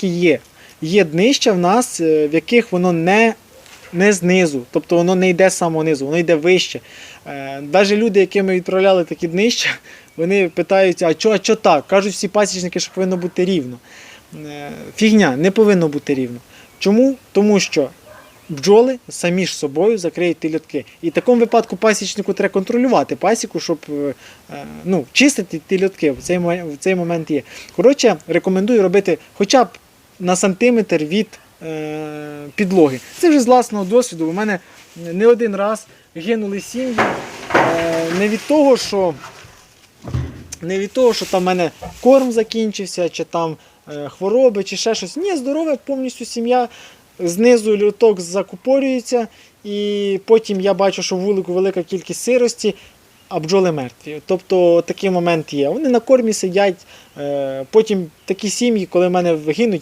І є. Є днища в нас, е, в яких воно не, не знизу, тобто воно не йде з низу, воно йде вище. Навіть люди, яким ми відправляли такі днища, вони питаються, а чого а так? Кажуть всі пасічники, що повинно бути рівно. Е, Фігня, не повинно бути рівно. Чому? Тому що бджоли самі ж собою закриють ті льотки. І в такому випадку пасічнику треба контролювати пасіку, щоб е, е, ну, чистити ті льотки. В цей, в цей момент є. Коротше, рекомендую робити хоча б на сантиметр від е, підлоги. Це вже з власного досвіду. У мене не один раз гинули сім'ї е, не від того, що не від того, що там в мене корм закінчився, чи там е, хвороби, чи ще щось. Ні, здорова повністю сім'я. Знизу люток закупорюється, і потім я бачу, що в вулику велика кількість сирості, а бджоли мертві. Тобто такий момент є. Вони на кормі сидять. Потім такі сім'ї, коли в мене гинуть,